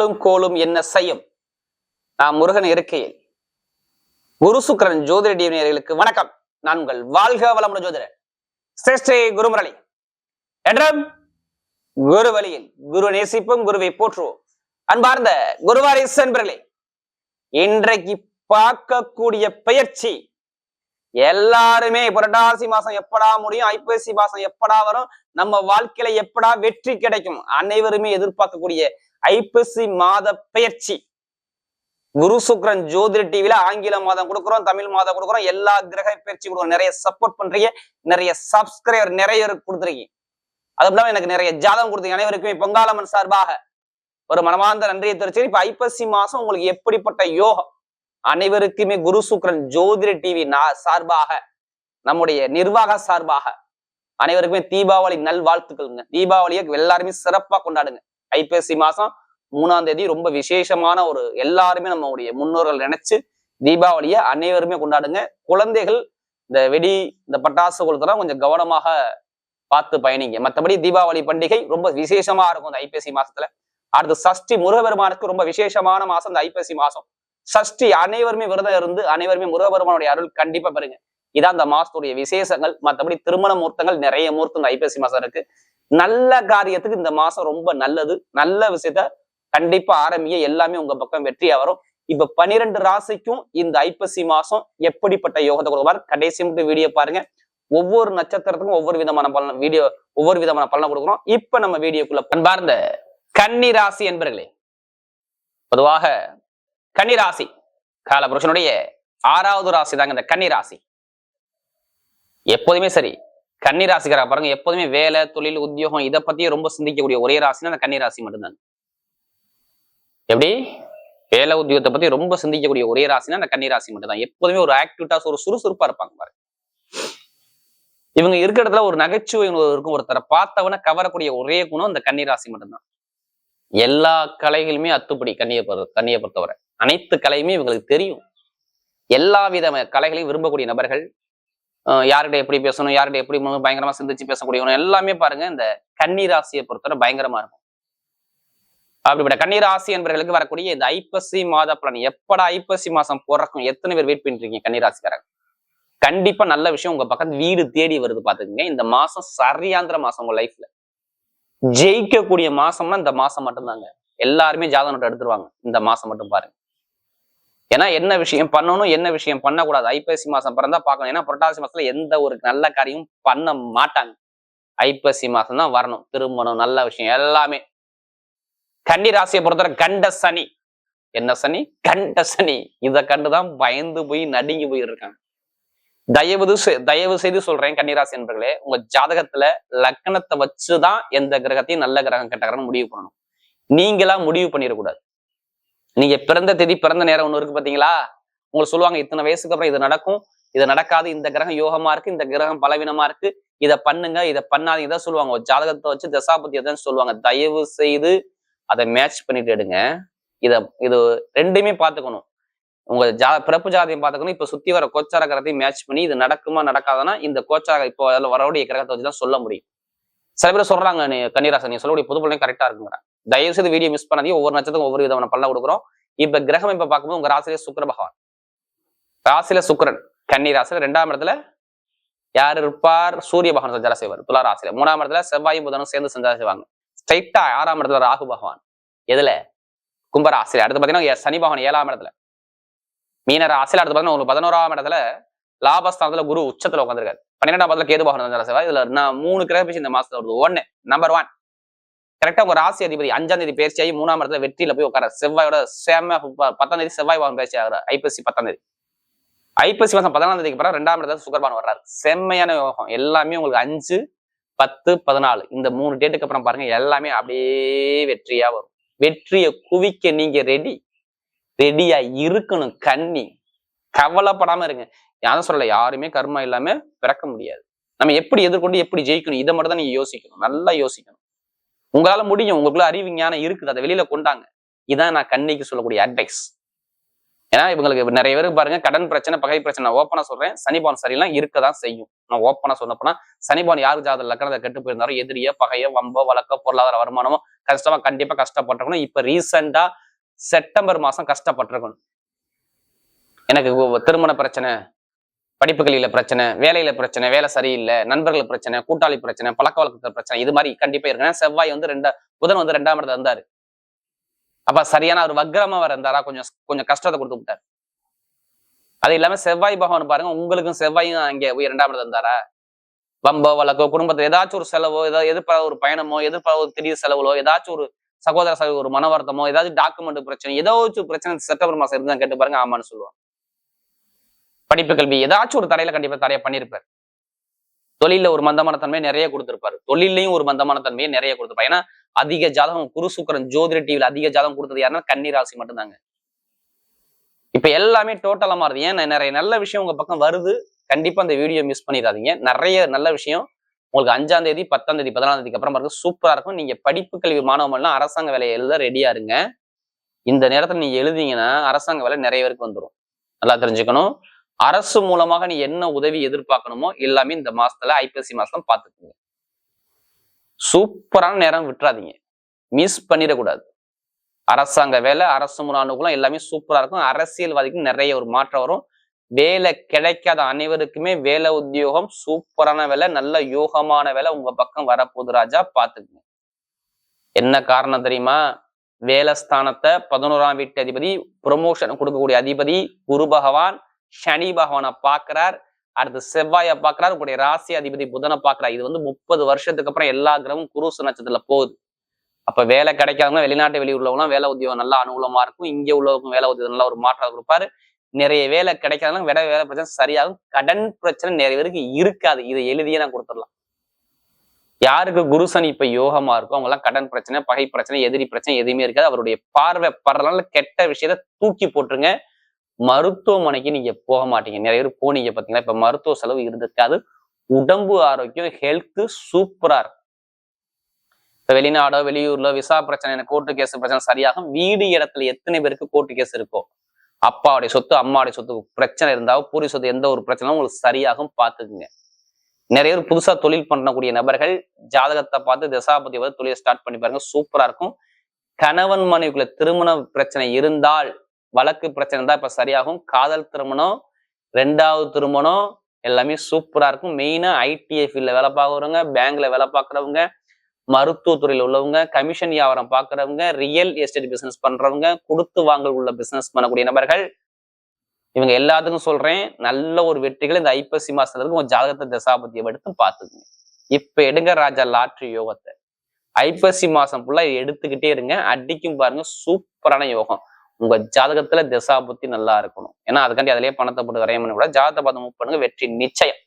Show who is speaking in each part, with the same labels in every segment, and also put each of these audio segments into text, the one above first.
Speaker 1: ஆளும் கோலும் என்ன செய்யும்? நான் முருகன் இருக்கையில். குரு சுக்கரன் ஜோதிட டிவினியர்களுக்கு வணக்கம். நான் உங்கள் வாழ்க வளமுடன் ஜோதிடர். சிருஷ்டி குருமுரளி. என்றும் குரு வழியில் குரு நேசிப்பும் குருவை போற்றுவோம். அன்பார்ந்த குருவாரிஸ் என்பர்களே இன்றைக்கு பார்க்கக்கூடிய பயிற்சி எல்லாருமே புரட்டாசி மாசம் எப்படா முடியும்? ஐப்பசி மாசம் எப்படா வரும்? நம்ம வாழ்க்கையில எப்படா வெற்றி கிடைக்கும்? அனைவருமே எதிர்பார்க்கக்கூடிய ஐப்பசி மாத பயிற்சி குரு சுக்ரன் ஜோதிட டிவில ஆங்கில மாதம் கொடுக்குறோம் தமிழ் மாதம் கொடுக்குறோம். எல்லா கிரக பயிற்சி கொடுக்குறோம் நிறைய சப்போர்ட் பண்றீங்க. நிறைய சப்ஸ்கிரைபர் நிறைய கொடுத்துருக்கீங்க. அது இல்லாம எனக்கு நிறைய ஜாதகம் கொடுத்தீங்க. அனைவருக்குமே பொங்காலம்மன் சார்பாக ஒரு மனமார்ந்த நன்றியை தெரிவிச்சு இப்ப ஐப்பசி மாசம் உங்களுக்கு எப்படிப்பட்ட யோகம்? அனைவருக்குமே குரு சுக்ரன் ஜோதிட டிவி சார்பாக நம்முடைய நிர்வாக சார்பாக அனைவருக்குமே தீபாவளி நல்வாழ்த்துக்கள்ங்க. தீபாவளியை எல்லாருமே சிறப்பா கொண்டாடுங்க. ஐப்பசி மாசம் மூணாம் தேதி ரொம்ப விசேஷமான ஒரு எல்லாருமே நம்மளுடைய முன்னோர்கள் நினைச்சு தீபாவளியை அனைவருமே கொண்டாடுங்க. குழந்தைகள் இந்த வெடி இந்த பட்டாசு கொளுத்தலாம் கொஞ்சம் கவனமாக பார்த்து பயணிங்க. மற்றபடி தீபாவளி பண்டிகை ரொம்ப விசேஷமா இருக்கும் இந்த ஐப்பசி மாசத்துல. அடுத்து சஷ்டி முருகபெருமானுக்கு ரொம்ப விசேஷமான மாசம் இந்த ஐப்பசி மாசம். சஷ்டி அனைவருமே விரதம் இருந்து அனைவருமே முருகபெருமானுடைய அருள் கண்டிப்பா பெறுங்க. இதான் அந்த மாசத்துடைய விசேஷங்கள். மற்றபடி திருமண முகூர்த்தங்கள் நிறைய மூர்த்தங்கள் ஐப்பசி மாசம் இருக்கு. நல்ல காரியத்துக்கு இந்த மாசம் ரொம்ப நல்லது. நல்ல விஷயத்த கண்டிப்பா ஆரம்பிய எல்லாமே உங்க பக்கம் வெற்றியா வரும். இப்ப பனிரெண்டு ராசிக்கும் இந்த ஐப்பசி மாசம் எப்படிப்பட்ட யோகத்தை கொடுப்பாரு? கடைசி மட்டும் வீடியோ பாருங்க. ஒவ்வொரு நட்சத்திரத்துக்கும் ஒவ்வொரு விதமான பலன் வீடியோ ஒவ்வொரு விதமான பலனை கொடுக்குறோம். இப்ப நம்ம வீடியோக்குள்ள பண்பார்ந்த கன்னி ராசி என்பர்களே பொதுவாக கன்னிராசி. காலபுருஷனுடைய ஆறாவது ராசி தாங்க இந்த கன்னிராசி. எப்போதுமே சரி கன்னிராசிக்காரா பாருங்க எப்போதுமே வேலை தொழில் உத்தியோகம் இதை பத்தியும் ரொம்ப சிந்திக்கக்கூடிய ஒரே ராசினா அந்த கன்னிராசி மட்டும்தான் எப்படி? வேலை உத்தியோகத்தை பத்தி ரொம்ப சிந்திக்கக்கூடிய ஒரே ராசினா அந்த கன்னிராசி மட்டும் மட்டும்தான். எப்போதுமே ஒரு ஆக்டிவிட்டாஸ் ஒரு சுறுசுறுப்பா இருப்பாங்க பாருங்க. இவங்க இருக்கிற இடத்துல ஒரு நகைச்சுவை உணர்வு இருக்கும் ஒருத்தரை பார்த்தவன கவரக்கூடிய ஒரே குணம் இந்த கன்னிராசி மட்டும்தான். எல்லா கலைகளுமே அத்துப்படி கண்ணியை பொறு கண்ணியை பொறுத்தவரை அனைத்து கலையுமே இவங்களுக்கு தெரியும். எல்லா வித கலைகளையும் விரும்பக்கூடிய நபர்கள் யார்கிட்ட எப்படி பேசணும் யார்கிட்ட எப்படி பயங்கரமா சிந்திச்சு பேசக்கூடியவங்க எல்லாமே பாருங்க இந்த கண்ணீர் ராசியை பொறுத்தவரை பயங்கரமா இருக்கும். அப்படிப்பட்ட கன்னி என்பவர்களுக்கு வரக்கூடிய இந்த ஐப்பசி மாத பலன். எப்படா ஐப்பசி மாசம் பிறக்கும்? எத்தனை பேர் வெயிட் பண்ணிட்டு இருக்கீங்க கண்டிப்பா நல்ல விஷயம் உங்க பக்கம் வீடு தேடி வருது பாத்துக்கங்க இந்த மாசம் சரியாந்திர மாசம் உங்க லைஃப்ல ஜெயிக்கக்கூடிய மாசம்னா இந்த மாசம் மட்டும்தாங்க. எல்லாருமே ஜாதகம் எடுத்துருவாங்க. இந்த மாசம் மட்டும் பாருங்க. ஏன்னா என்ன விஷயம் பண்ணணும் என்ன விஷயம் பண்ணக்கூடாது? ஐப்பசி மாசம் பிறந்தா பார்க்கணும். ஏன்னா புரட்டாசி மாசத்துல எந்த ஒரு நல்ல காரியமும் பண்ண மாட்டாங்க. ஐப்பசி மாசம் தான் வரணும். திருமணம் நல்ல விஷயம் எல்லாமே. கன்னி ராசியை பொறுத்தவரை கண்ட சனி. என்ன சனி? கண்ட சனி. இதை கண்டுதான் பயந்து போய் நடுங்கி போயிருக்காங்க. தயவு தயவு செய்து சொல்றேன் கன்னிராசி என்பர்களே உங்க ஜாதகத்துல லக்னத்தை வச்சுதான் எந்த கிரகத்தையும் நல்ல கிரகம் கெட்ட கிரகம் முடிவு பண்ணணும். நீங்களா முடிவு பண்ணிடக்கூடாது. நீங்க பிறந்த தேதி பிறந்த நேரம் ஒண்ணு இருக்கு பாத்தீங்களா? உங்களுக்கு சொல்லுவாங்க இத்தனை வயசுக்கு அப்புறம் இது நடக்கும். இது நடக்காது. இந்த கிரகம் யோகமா இருக்கு. இந்த கிரகம் பலவீனமா இருக்கு. இதை பண்ணுங்க இதை பண்ணாதீங்க. தான் சொல்லுவாங்க. ஒரு ஜாதகத்தை வச்சு தசாபதி தான் சொல்லுவாங்க. தயவு செய்து அதை மேட்ச் பண்ணிட்டு எடுங்க. இத இது ரெண்டுமே பார்த்துக்கணும். உங்க ஜா பிறப்பு ஜாதியம் பார்த்துக்கணும். இப்ப சுத்தி வர கோச்சார கிரகத்தையும் மேட்ச் பண்ணி இது நடக்குமா நடக்காதுன்னா இந்த கோச்சார இப்போ அதில் வரக்கூடிய கிரகத்தை வச்சு தான் சொல்ல முடியும். சில பேர் சொல்றாங்க கன்னிராசன் நீ சொல்லக்கூடிய பொது கரெக்டா இருக்குங்கிறேன் தயவு செய்து வீடியோ மிஸ் பண்ணாதீங்க. ஒவ்வொரு நட்சத்திரம் ஒவ்வொரு விதமான பலன் கொடுக்குறோம். இப்ப கிரகம் இப்ப பார்க்கும்போது உங்க ராசியில சுக்கர பகவான். ராசியில சுக்கிரன். கன்னி ராசியில ரெண்டாம் இடத்துல யார் இருப்பார்? சூரிய பகவான் சஞ்சாரம் செய்வார். துலா ராசியில. மூணாம் இடத்துல செவ்வாயும் புதனும் சேர்ந்து சஞ்சாரம் செய்வாங்க. ஸ்ட்ரைட்டா ஆறாம் இடத்துல ராகு பகவான். எதுல? கும்பராசில அடுத்து பாத்தீங்கன்னா சனி பகவான் ஏழாம் இடத்துல. மீன ராசியில அடுத்து பாத்தீங்கன்னா உங்களுக்கு பதினோராம் இடத்துல லாபஸ்தானத்துல குரு உச்சத்துல உட்காந்துருக்காரு பன்னிரெண்டாம் இடத்துல கேது பகவான் சஞ்சாரம் செய்வார். இதுல நான் மூணு கிரக பேசி இந்த மாசத்துல வருது. ஒண்ணு நம்பர் ஒன் கரெக்டா உங்க ராசி அதிபதி அஞ்சாம் தேதி பயிற்சியாகி மூணாம் இடத்துல வெற்றியில போய் உட்கார செவ்வாயோட செம்ம பத்தாம் தேதி செவ்வாய் பகவான் பயிற்சி ஆகிறார். ஐப்பசி பத்தாம் தேதி. ஐப்பசி மாசம் பதினாலாம் தேதிக்கு பிறகு ரெண்டாம் இடத்துல சுகர்பான் வர்றாரு. செம்மையான யோகம். எல்லாமே உங்களுக்கு அஞ்சு பத்து பதினாலு. இந்த மூணு டேட்டுக்கு அப்புறம் பாருங்க எல்லாமே அப்படியே வெற்றியா வரும். வெற்றியை குவிக்க நீங்க ரெடி ரெடியா இருக்கணும் கன்னி கவலைப்படாம இருங்க. யாரும் சொல்லல யாருமே கர்மா இல்லாம பிறக்க முடியாது. நம்ம எப்படி எதிர்கொண்டு எப்படி ஜெயிக்கணும் இதை மட்டும் தான் நீங்க யோசிக்கணும். நல்லா யோசிக்கணும். உங்களால முடியும். உங்களுக்குள்ள அறிவு ஞானம் இருக்குது. அதை வெளியில கொண்டாங்க. இதான் நான் கண்ணிக்கு சொல்லக்கூடிய அட்வைஸ் ஏன்னா இவங்களுக்கு நிறைய பேருக்கு பாருங்க கடன் பிரச்சனை பகை பிரச்சனை. நான் ஓப்பனா சொல்றேன். சனிபான் சரியெல்லாம் இருக்கதான் செய்யும். நான் ஓப்பனா சொன்னப்போனா சனிபான் யாரு ஜாதக லக்கணத்தை கெட்டு போயிருந்தாரோ எதிரிய பகையோ வம்போ வழக்கோ பொருளாதார வருமானமோ கஷ்டமா கண்டிப்பா கஷ்டப்பட்டிருக்கணும். இப்ப ரீசெண்டா செப்டம்பர் மாசம் கஷ்டப்பட்டிருக்கணும். எனக்கு திருமண பிரச்சனை படிப்புகளில பிரச்சனை வேலையில பிரச்சனை வேலை சரியில்லை நண்பர்கள் பிரச்சனை கூட்டாளி பிரச்சனை பழக்க வழக்கத்துல பிரச்சனை இது மாதிரி கண்டிப்பா இருக்கு செவ்வாய் வந்து ரெண்டா புதன் வந்து ரெண்டாம் இடத்துல இருந்தாரு அப்ப சரியான ஒரு வக்ரமா இருந்தாரா? கொஞ்சம் கொஞ்சம் கஷ்டத்தை கொடுத்து விட்டார். அது இல்லாம செவ்வாய் பகவான் பாருங்க உங்களுக்கும் செவ்வாயும் அங்கே போய் இரண்டாம் இடத்துல இருந்தாரா வம்போ வழக்கோ குடும்பத்துல ஏதாச்சும் ஒரு செலவோ ஏதாவது எதிர்பார ஒரு பயணமோ எதிர்பார ஒரு திடீர் செலவுலோ ஏதாச்சும் ஒரு சகோதர சகோதர ஒரு மனவர்த்தமோ ஏதாவது ஏதாச்சும் டாக்குமெண்ட் பிரச்சனை ஏதாச்சும் பிரச்சனை செப்டம்பர் மாசம் இருந்தா கேட்டு பாருங்க ஆமான்னு சொல்லுவாங்க. படிப்பு கல்வி ஏதாச்சும் ஒரு தடையில கண்டிப்பா தடையை பண்ணியிருப்பார் தொழில ஒரு மந்தமான தன்மையை நிறைய கொடுத்திருப்பாரு. தொழிலையும் ஒரு மந்தமான தன்மையை நிறைய கொடுத்திருப்பாரு. ஏன்னா அதிக ஜாதகம் குரு சுக்கரன் ஜோதிட டிவியில் அதிக ஜாதகம் கொடுத்தது யாருன்னா கன்னி ராசி மட்டும்தாங்க. இப்ப எல்லாமே டோட்டலா மாறுது. ஏன் நிறைய நல்ல விஷயம் உங்க பக்கம் வருது. கண்டிப்பா அந்த வீடியோ மிஸ் பண்ணிடாதீங்க. நிறைய நல்ல விஷயம் உங்களுக்கு அஞ்சாம் தேதி பத்தாம் தேதி பதினாலாம் தேதிக்கு அப்புறம் பாருங்க சூப்பரா இருக்கும். நீங்க படிப்பு கல்வி மாணவர்கள்லாம் அரசாங்க வேலையை எழுத ரெடியா இருங்க. இந்த நேரத்துல நீங்க எழுதிங்கன்னா அரசாங்க வேலை நிறைய பேருக்கு வந்துடும் நல்லா தெரிஞ்சுக்கணும். அரசு மூலமாக நீ என்ன உதவி எதிர்பார்க்கணுமோ எல்லாமே இந்த மாசத்துல ஐப்பசி மாசம் பார்த்துக்குங்க. சூப்பரான நேரம் விட்டுறாதீங்க. மிஸ் பண்ணிடக்கூடாது. அரசாங்க வேலை அரசு மூல அனுகூலம் எல்லாமே சூப்பரா இருக்கும். அரசியல்வாதிக்கும் நிறைய ஒரு மாற்றம் வரும். வேலை கிடைக்காத அனைவருக்குமே வேலை உத்தியோகம் சூப்பரான வேலை நல்ல யோகமான வேலை உங்க பக்கம் வரப்போகுது ராஜா பாத்துக்குங்க என்ன காரணம் தெரியுமா? வேலை ஸ்தானத்தை பதினோராம் வீட்டு அதிபதி ப்ரொமோஷன் கொடுக்கக்கூடிய அதிபதி குரு பகவான் சனி பகவானை பார்க்கிறார். அடுத்து செவ்வாயை பார்க்கிறார். உங்களுடைய ராசி அதிபதி புதனை பார்க்கிறார். இது வந்து முப்பது வருஷத்துக்கு அப்புறம் எல்லா கிரகமும் குருசு நட்சத்திரத்துல போகுது. அப்ப வேலை கிடைக்காதவங்க வெளிநாட்டு வெளியூர்லவங்களாம் வேலை உத்தியோகம் நல்லா அனுகூலமா இருக்கும். இங்க உள்ளவங்க வேலை உத்தியோகம் நல்ல ஒரு மாற்றம் கொடுப்பாரு. நிறைய வேலை கிடைக்காதவங்க வேலை வேலை பிரச்சனை சரியாகும். கடன் பிரச்சனை நிறைய பேருக்கு இருக்காது. இதை எழுதியே நான் கொடுத்துடலாம். யாருக்கு குருசன் இப்ப யோகமா இருக்கும் அவங்க எல்லாம் கடன் பிரச்சனை பகை பிரச்சனை எதிரி பிரச்சனை எதுவுமே இருக்காது. அவருடைய பார்வை படுறதுனால கெட்ட விஷயத்த தூக்கி போட்டுருங்க. மருத்துவமனைக்கு நீங்க போக மாட்டீங்க. நிறைய பேர் போனீங்க பாத்தீங்களா? இப்ப மருத்துவ செலவு இருந்திருக்காது உடம்பு ஆரோக்கியம் ஹெல்த் சூப்பரா இருக்கும். இப்ப வெளிநாடோ வெளியூர்ல விசா பிரச்சனை கோர்ட்டு கேஸ் பிரச்சனை சரியாகும். வீடு இடத்துல எத்தனை பேருக்கு கோர்ட்டு கேஸ் இருக்கோ? அப்பாவுடைய சொத்து அம்மாவுடைய சொத்து பிரச்சனை இருந்தாவோ பூரி சொத்து எந்த ஒரு பிரச்சனையும் உங்களுக்கு சரியாகும் பார்த்துக்குங்க நிறைய பேர் புதுசா தொழில் பண்ணக்கூடிய நபர்கள் ஜாதகத்தை பார்த்து தசாபதி வந்து தொழிலை ஸ்டார்ட் பண்ணி பாருங்க. சூப்பரா இருக்கும். கணவன் மனைவிக்குள்ள திருமண பிரச்சனை இருந்தால் வழக்கு பிரச்சனை தான் இப்ப சரியாகும். காதல் திருமணம் ரெண்டாவது திருமணம் எல்லாமே சூப்பரா இருக்கும். மெயினா ஐடிஐ ஃபீல்ட்ல வேலை பார்க்குறவங்க பேங்க்ல வேலை பார்க்குறவங்க மருத்துவத்துறையில் உள்ளவங்க கமிஷன் வியாபாரம் பார்க்குறவங்க ரியல் எஸ்டேட் பிசினஸ் பண்றவங்க கொடுத்து வாங்கல் உள்ள பிசினஸ் பண்ணக்கூடிய நபர்கள் இவங்க எல்லாத்துக்கும் சொல்றேன் நல்ல ஒரு வெற்றிகள் இந்த ஐப்பசி மாசத்துல இருக்கு. உங்க ஜாதகத்தை தசாபதியை எடுத்து பார்த்துக்குங்க. இப்ப எடுங்க ராஜா லாட்ரி யோகத்தை. ஐப்பசி மாசம் ஃபுல்லா எடுத்துக்கிட்டே இருங்க. அடிக்கும் பாருங்க சூப்பரான யோகம். உங்க ஜாதகத்துல திசாபுத்தி நல்லா இருக்கணும். ஏன்னா அதுக்காண்டி அதிலேயே பணத்தை போட்டு வரைய கூட ஜாதகத்தை பார்த்து மூவ் பண்ணுங்க வெற்றி நிச்சயம்.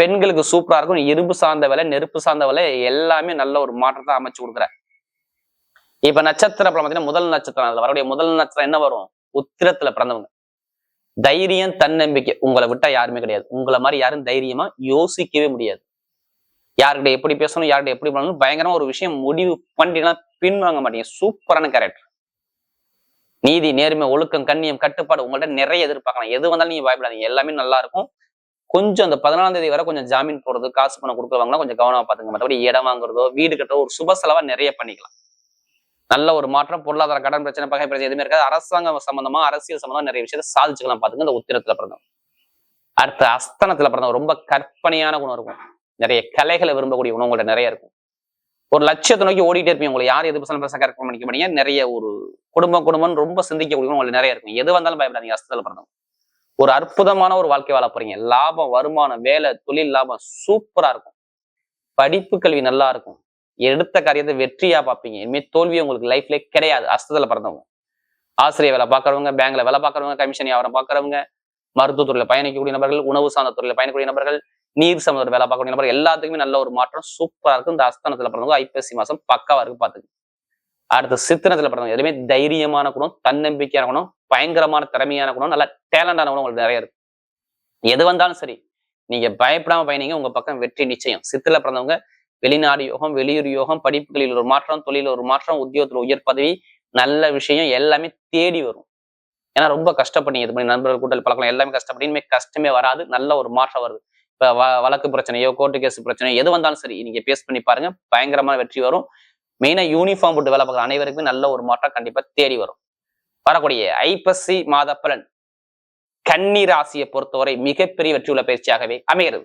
Speaker 1: பெண்களுக்கு சூப்பரா இருக்கும். இரும்பு சார்ந்த வேலை நெருப்பு சார்ந்த வேலை எல்லாமே நல்ல ஒரு மாற்றத்தை அமைச்சு கொடுக்குற. இப்ப நட்சத்திரம் அப்புறம் பாத்தீங்கன்னா முதல் நட்சத்திரம் அதுல வரக்கூடிய முதல் நட்சத்திரம் என்ன வரும்? உத்திரத்துல பிறந்தவங்க. தைரியம் தன்னம்பிக்கை. உங்களை விட்டா யாருமே கிடையாது. உங்களை மாதிரி யாரும் தைரியமா யோசிக்கவே முடியாது. யார்கிட்ட எப்படி பேசணும் யார்கிட்ட எப்படி பண்ணணும் பயங்கரமா ஒரு விஷயம் முடிவு பண்ணிட்டீங்கன்னா பின் வாங்க மாட்டீங்க சூப்பரான கேரக்டர் நீதி நேர்மை ஒழுக்கம் கண்ணியம் கட்டுப்பாடு உங்கள்ட்ட நிறைய எதிர்பார்க்கலாம். எது வந்தாலும் நீங்க பயப்படாதீங்க எல்லாமே நல்லா இருக்கும் கொஞ்சம் அந்த பதினாலாம் தேதி வரை கொஞ்சம் ஜாமீன் போடுறது காசு பணம் கொடுக்குறவங்களாம் கொஞ்சம் கவனமா பாத்துங்க. மற்றபடி இடம் வாங்குறதோ வீடு கட்டுறதோ ஒரு சுப செலவா நிறைய பண்ணிக்கலாம். நல்ல ஒரு மாற்றம் பொருளாதார கடன் பிரச்சனை பகை பிரச்சனை எதுவுமே இருக்காது. அரசாங்கம் சம்பந்தமா அரசியல் சம்பந்தமா நிறைய விஷயத்தை சாதிச்சுக்கலாம் பாத்துங்க. இந்த உத்திரத்துல பிறந்தவங்க. அடுத்த அஸ்தனத்துல பிறந்தவங்க. ரொம்ப கற்பனையான குணம் இருக்கும். நிறைய கலைகளை விரும்பக்கூடிய குணம் உங்கள்ட்ட நிறைய இருக்கும். ஒரு லட்சியத்தை நோக்கி ஓடிட்டே இருப்பீங்க உங்களை. யார் எது பசங்க பெருசாக கரெக்ட் பண்ணிக்க மாட்டீங்க? நிறைய ஒரு குடும்பம் குடும்பம்னு ரொம்ப சிந்திக்கக்கூடிய குணம் உங்களுக்கு நிறைய இருக்கும். எது வந்தாலும் பயப்படாதீங்க அஸ்தத்துல பிறந்தவங்க. ஒரு அற்புதமான ஒரு வாழ்க்கை வாழ போறீங்க. லாபம் வருமானம் வேலை தொழில் லாபம் சூப்பரா இருக்கும். படிப்பு கல்வி நல்லா இருக்கும். எடுத்த காரியத்தை வெற்றியா பார்ப்பீங்க. இனிமேல் தோல்வி உங்களுக்கு லைஃப்ல கிடையாது. அஸ்தத்துல பிறந்தவங்க. ஆசிரியர் வேலை பார்க்குறவங்க பேங்க்ல வேலை பார்க்குறவங்க கமிஷன் வியாபாரம் பார்க்குறவங்க மருத்துவத்துறையில பயணிக்கக்கூடிய நபர்கள் உணவு சார்ந்த துறையில பயணிக்கக்கூடிய நபர்கள் நீர் சம்பந்த வேலை பார்க்கக்கூடிய நபர்கள் எல்லாத்துக்குமே நல்ல ஒரு மாற்றம் சூப்பரா இருக்கும். இந்த அஸ்தனத்துல பிறந்தவங்க ஐப்பசி மாசம் பக்காவா இருக்கு பாத்துக்கு அடுத்து சித்திரத்துல பிறந்தவங்க எதுவுமே தைரியமான குணம் தன்னம்பிக்கையான குணம் பயங்கரமான திறமையான குணம் நல்ல டேலண்டான குணம் உங்களுக்கு நிறைய இருக்கு. எது வந்தாலும் சரி நீங்க பயப்படாம பயணிங்க உங்க பக்கம் வெற்றி நிச்சயம். சித்திர பிறந்தவங்க வெளிநாடு யோகம் வெளியூர் யோகம் படிப்புகளில் ஒரு மாற்றம் தொழில் ஒரு மாற்றம் உத்தியோகத்துல உயர் பதவி நல்ல விஷயம் எல்லாமே தேடி வரும். ஏன்னா ரொம்ப கஷ்டப்படி இது பண்ணி நண்பர்கள் கூட்டல் பழக்கம் எல்லாமே கஷ்டப்படி இனிமே கஷ்டமே வராது நல்ல ஒரு மாற்றம் வருது. இப்ப வ- வழக்கு பிரச்சனையோ கோர்ட்டு கேஸ் பிரச்சனையோ எது வந்தாலும் சரி நீங்க பேஸ் பண்ணி பாருங்க பயங்கரமான வெற்றி வரும். மெயினா யூனிஃபார்ம் போட்டு வேலை பார்க்குற அனைவருக்குமே நல்ல ஒரு மாற்றம் கண்டிப்பா தேடி வரும். வரக்கூடிய ஐப்பசி மாத பலன். கன்னி ராசியை பொறுத்தவரை மிகப்பெரிய வெற்றியுள்ள பயிற்சியாகவே அமைகிறது.